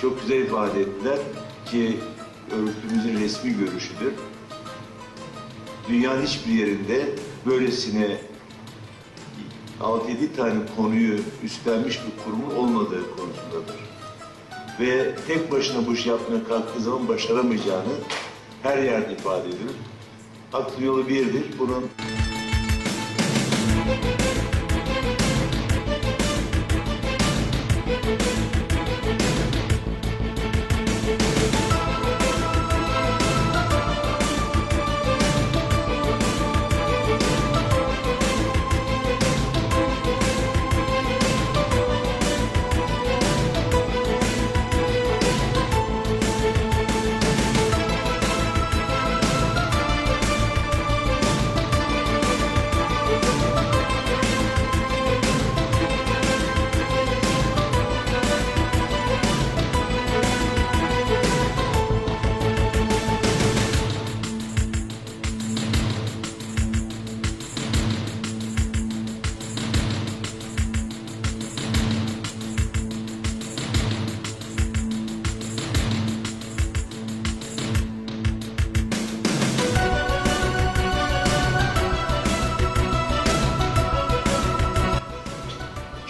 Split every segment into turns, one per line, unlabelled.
çok güzel ifade ettiler ki örgütümüzün resmi görüşüdür. Dünyanın hiçbir yerinde böylesine 6-7 tane konuyu üstlenmiş bir kurumun olmadığı konusundadır. Ve tek başına bu işi yapmaya kalktığı zaman başaramayacağını her yerde ifade edilir. Aklı yolu birdir. Bunun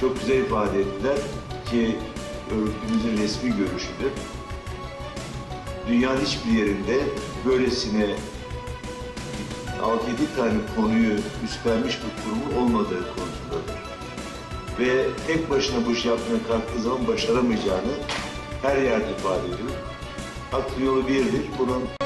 çok güzel ifade ettiler ki örgütümüzün resmi görüşüdür. Dünyanın hiçbir yerinde böylesine 6-7 tane konuyu üstlenmiş bir kurumun olmadığı konusundadır. Ve tek başına bu işi yapmaya kalktığı zaman başaramayacağını her yerde ifade edilir. Aklı yolu birdir. Bunun